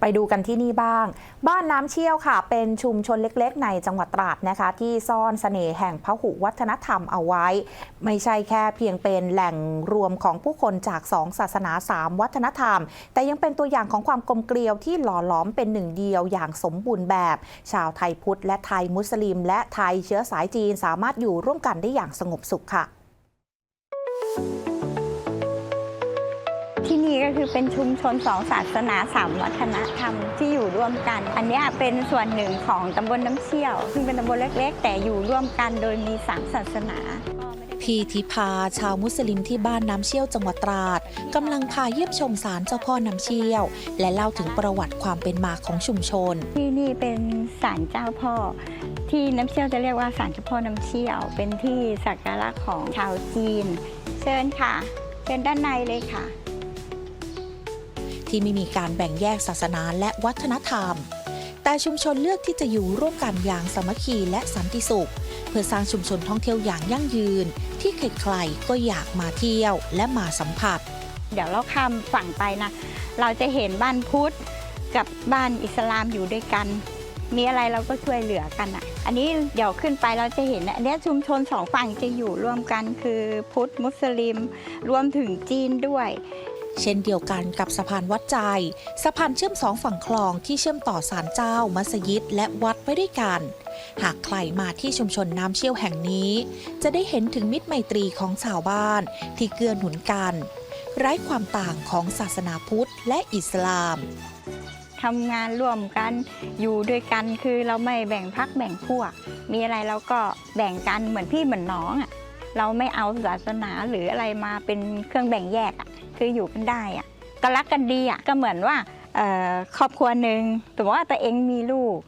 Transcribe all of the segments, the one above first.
ไปดูกันที่นี่บ้าง บ้านน้ำเชี่ยวค่ะ เป็นชุมชนเล็กๆ ในจังหวัดตราดนะคะ ที่ซ่อนเสน่ห์แห่งพหุวัฒนธรรมเอาไว้ ไม่ใช่แค่เพียงเป็นแหล่งรวมของผู้คนจากสองศาสนาสามวัฒนธรรม แต่ยังเป็นตัวอย่างของความกลมเกลียวที่หล่อหลอมเป็นหนึ่งเดียวอย่างสมบูรณ์แบบ ชาวไทยพุทธและไทยมุสลิม และไทยเชื้อสายจีนสามารถอยู่ร่วมกันได้อย่างสงบสุขค่ะ คือเป็นชุมชนสองศาสนาสามวัฒนธรรมที่อยู่ร่วมกัน อันเนี้ยเป็นส่วนหนึ่งของตำบลน้ำเชี่ยว ซึ่งเป็นตำบลเล็ก ๆ แต่อยู่ร่วมกันโดยมีสามศาสนาพี่ทิพาชาวมุสลิมที่บ้านน้ำเชี่ยวจังหวัดตราดกำลังพาเยี่ยมชมศาลเจ้าพ่อน้ำเชี่ยว และเล่าถึงประวัติความเป็นมาของชุมชน ที่นี่เป็นศาลเจ้าพ่อ ที่น้ำเชี่ยวจะเรียกว่าศาลเจ้าพ่อน้ำเชี่ยว เป็นที่สักการะของชาวจีน เชิญค่ะ เชิญด้านในเลยค่ะ ที่ไม่มีการแบ่งแยกศาสนาและวัฒนธรรม แต่ชุมชนเลือกที่จะอยู่ร่วมกันอย่างสามัคคีและสันติสุข เพื่อสร้างชุมชนท่องเที่ยวอย่างยั่งยืน ที่ใครๆก็อยากมาเที่ยวและมาสัมผัส เดี๋ยวเราข้ามฝั่งไปนะ เราจะเห็นบ้านพุทธกับบ้านอิสลามอยู่ด้วยกัน มีอะไรเราก็ช่วยเหลือกันอะ อันนี้เดี๋ยวขึ้นไปเราจะเห็นอันเนี้ยชุมชนสองฝั่งจะอยู่ร่วมกันคือพุทธมุสลิม รวมถึงจีนด้วย เช่นเดียวกันกับสะพานวัดใจสะพานเชื่อมสองฝั่งคลองที่เชื่อมต่อศาลเจ้า มัสยิด และวัดไว้ด้วยกัน หากใครมาที่ชุมชนน้ำเชี่ยวแห่งนี้ จะได้เห็นถึงมิตรไมตรีของชาวบ้านที่เกื้อหนุนกัน ไร้ความต่างของศาสนาพุทธและอิสลามทำงานร่วมกันอยู่ด้วยกันคือเราไม่แบ่งพักแบ่งพวก มีอะไรเราก็แบ่งกันเหมือนพี่เหมือนน้องอะเราไม่เอาศาสนาหรืออะไรมาเป็นเครื่องแบ่งแยกอะ คืออยู่กันได้อะก็รักกันดีอะก็เหมือนว่าครอบครัวหนึ่งสมมติว่าตัวเองมีลูก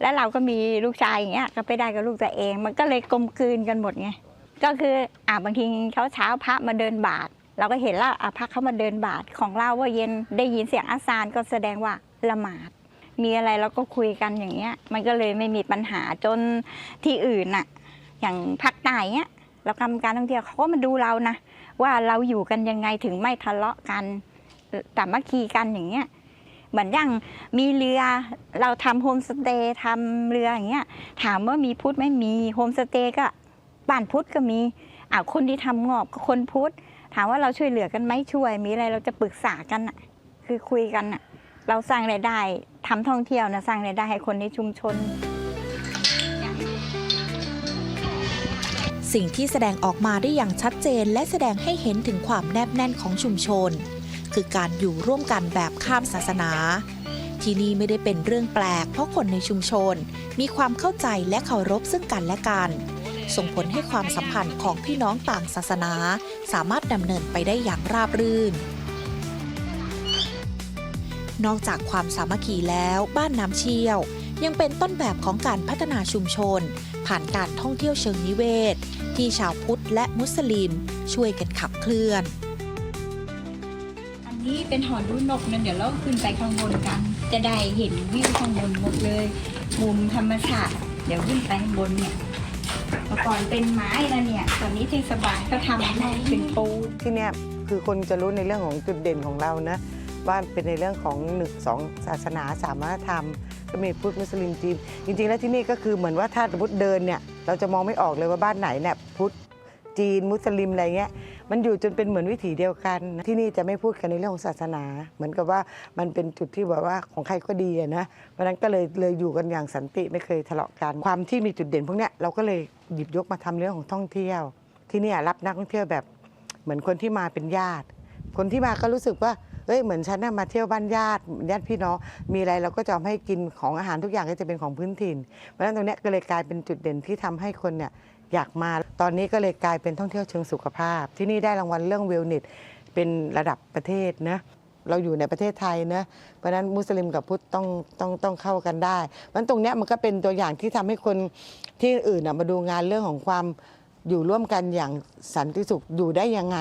แล้วเราก็มีลูกชายอย่างเงี้ยก็ไปได้กับลูกตัวเอง มันก็เลยกลมกลืนกันหมดไงก็คืออ่าบางทีเช้าเช้าพระมาเดินบาท เราก็เห็นแล้วอะพระเขามาเดินบาทของเราว่าเย็นได้ยินเสียงอาซานก็แสดงว่าละหมาด มีอะไรเราก็คุยกันอย่างเงี้ย มันก็เลยไม่มีปัญหาจนที่อื่นน่ะอย่างภาคใต้เงี้ย เราทำการท่องเที่ยวเขาก็มาดูเรานะ ว่าเราอยู่กันยังไงถึงไม่ทะเลาะกันสามัคคีกันอย่างเงี้ยเหมือนอย่างมีเรือเราทำโฮมสเตย์ทำเรืออย่างเงี้ยถามว่ามีพุทธไหม่มีโฮมสเตย์ก็บ้านพุทธก็มีอ่าคนที่ทำงอบก็คนพุทธถามว่าเราช่วยเหลือกันไหมช่วยมีอะไรเราจะปรึกษากันน่ะคือคุยกันน่ะเราสร้างรายได้ทำท่องเที่ยวนะสร้างรายได้ให้คนในชุมชน สิ่งที่แสดงออกมาได้อย่างชัดเจน และแสดงให้เห็นถึงความแนบแน่นของชุมชน คือการอยู่ร่วมกันแบบข้ามศาสนา ที่นี่ไม่ได้เป็นเรื่องแปลก เพราะคนในชุมชน มีความเข้าใจและเคารพซึ่งกันและกัน ส่งผลให้ความสัมพันธ์ของพี่น้องต่างศาสนา สามารถดำเนินไปได้อย่างราบรื่นนอกจากความสามัคคีแล้วบ้านน้ำเชี่ยว ยังเป็นต้นแบบของการพัฒนาชุมชน ผ่านการท่องเที่ยวเชิงนิเวศ ที่ชาวพุทธและมุสลิมช่วยกันขับเคลื่อน อันนี้เป็นหอดูนกนะเดี๋ยวเราขึ้นไปข้างบนกัน จะได้เห็นวิวข้างบนหมดเลยมุมธรรมชาติเดี๋ยวขึ้นไปข้างบนเนี่ยเมื่อก่อนเป็นไม้แล้วเนี่ยตอนนี้เทศบาลก็ทำให้เป็นปูที่เนี่ยคือคนจะรู้ในเรื่องของจุดเด่นของเรานะว่าเป็นในเรื่องของหนึ่งสองศาสนาสามารถทำ ก็มีพุทธมุสลิมจีนจริง ๆ แล้วที่นี่ก็คือเหมือนว่าถ้าสมมติเดินเนี่ยเราจะมองไม่ออกเลยว่าบ้านไหนเนี่ยพุทธจีนมุสลิมอะไรเงี้ยมันอยู่จนเป็นเหมือนวิถีเดียวกัน ที่นี่จะไม่พูดกันในเรื่องของศาสนา เหมือนกับว่ามันเป็นจุดที่แบบว่าของใครก็ดีนะเพราะนั้นก็เลยเลยอยู่กันอย่างสันติไม่เคยทะเลาะกัน ความที่มีจุดเด่นพวกเนี้ยเราก็เลยหยิบยกมาทำเรื่องของท่องเที่ยว ที่นี่รับนักท่องเที่ยวแบบ เหมือนคนที่มาเป็นญาติ คนที่มาก็รู้สึกว่า เอ้ยเหมือนฉันน่ะมาเที่ยวบ้านญาติญาติพี่น้องมีอะไรเราก็จะให้กินของอาหารทุกอย่างก็จะเป็นของพื้นถิ่น เพราะฉะนั้นตรงเนี้ยก็เลยกลายเป็นจุดเด่นที่ทำให้คนเนี่ยอยากมา ตอนนี้ก็เลยกลายเป็นท่องเที่ยวเชิงสุขภาพ ที่นี่ได้รางวัลเรื่องเวลเนสเป็นระดับประเทศนะเราอยู่ในประเทศไทยนะเพราะนั้นมุสลิมกับพุทธต้องต้องต้องเข้ากันได้เพราะนั้นตรงเนี้ยมันก็เป็นตัวอย่างที่ทำให้คนที่อื่นน่ะมาดูงานเรื่องของความ อยู่ร่วมกันอย่างสันติสุขอยู่ได้ยังไง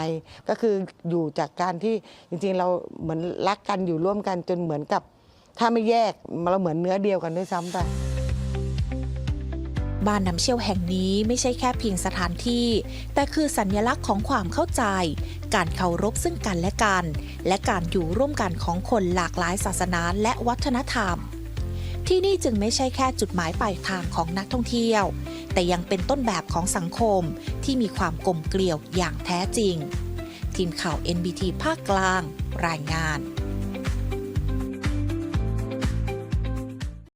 ก็คืออยู่จากการที่จริงๆ เราเหมือนรักกันอยู่ร่วมกันจนเหมือนกับ ถ้าไม่แยกเราเหมือนเนื้อเดียวกันด้วยซ้ำไปบ้านน้ำเชี่ยวแห่งนี้ไม่ใช่แค่เพียงสถานที่ แต่คือสัญลักษณ์ของความเข้าใจ การเคารพซึ่งกันและกัน และการอยู่ร่วมกันของคนหลากหลายศาสนาและวัฒนธรรม ที่นี่จึงไม่ใช่แค่จุดหมายปลายทางของนักท่องเที่ยว แต่ยังเป็นต้นแบบของสังคมที่มีความกลมเกลียวอย่างแท้จริง ทีมข่าว NBT ภาคกลาง รายงาน